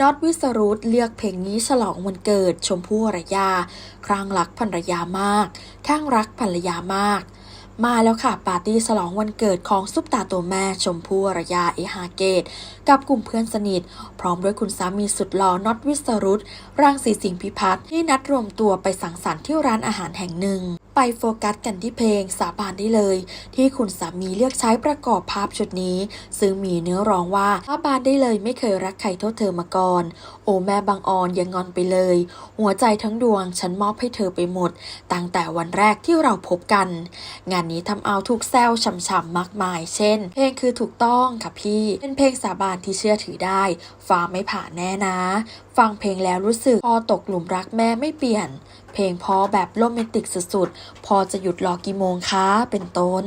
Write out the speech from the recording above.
น็อตวิสรุตเลือกเพลงนี้ฉลองวันเกิด ชมพู่อรยา ครั้งรักภรรยามากข้างรักภรรยามาก มาแล้วค่ะ ปาร์ตี้ฉลองวันเกิดของซุปตาตัวแม่ชมพู่อรยาเอฮาเกต กับกลุ่มเพื่อนสนิท พร้อมด้วยคุณสามีสุดหล่อน็อตวิสรุตร่างสีสิงพิพัฒน์ที่นัดรวมตัวไปสังสรรค์ที่ร้านอาหารแห่งหนึ่ง ไปโฟกัสกันที่เพลงสาบานได้เลย ที่คุณสามีเลือกใช้ประกอบภาพชุดนี้ ซึ่งมีเนื้อร้องว่าสาบานได้เลยไม่เคยรักใครเท่าเธอมาก่อน โอแม่บางออนยังงอนไปเลย หัวใจทั้งดวงฉันมอบให้เธอไปหมด ตั้งแต่วันแรกที่เราพบกัน งานนี้ทำเอาถูกแซวช่ำๆมากมาย เช่น เพลงคือถูกต้องค่ะพี่ เป็นเพลงสาบานที่เชื่อถือได้ฟ้าไม่ผ่านแน่นะ ฟังเพลงแล้วรู้สึกพอตกหลุมรักแม่ไม่เปลี่ยนเพลงเพอแบบโรแมนติกสุดๆ พอจะหยุดรอกี่โมงคะ เป็นต้น